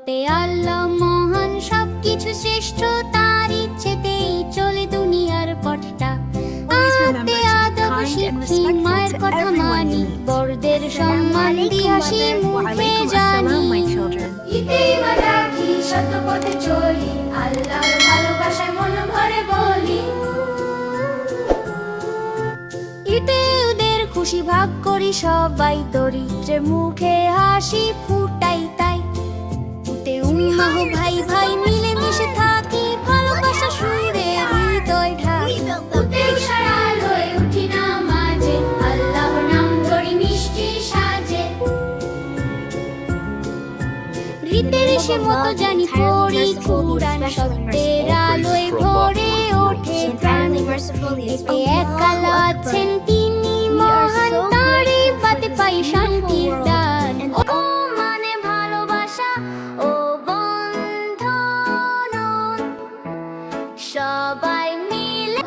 হতে আল্লাহ মহান সবকিছু শ্রেষ্ঠ তার ইচ্ছেতেই চলে দুনিয়ার পথটা। আতে আদব শিখি মায়ের কথা মানি বড়দের সম্মান মুখে জানি। রাখি সত্য পথে চলি আল্লাহর ভালোবাসায় মন ভরে বলি। ওদের খুশি ভাগ করি সবাই দরিদ্রের মুখে হাসি উম্মাহ ভাই ভাই মিলে মিশে থাকি, ভালোবাসা সুরে হৃদয় ঢাকি। সে মতো জানি পড়ি, কুরআন সত্যের আলোয় ভরে ওঠে প্রাণ। এতে একালা আছেন তিনি মহান, তারই পাতে পাই শান্তির সবাই মিলে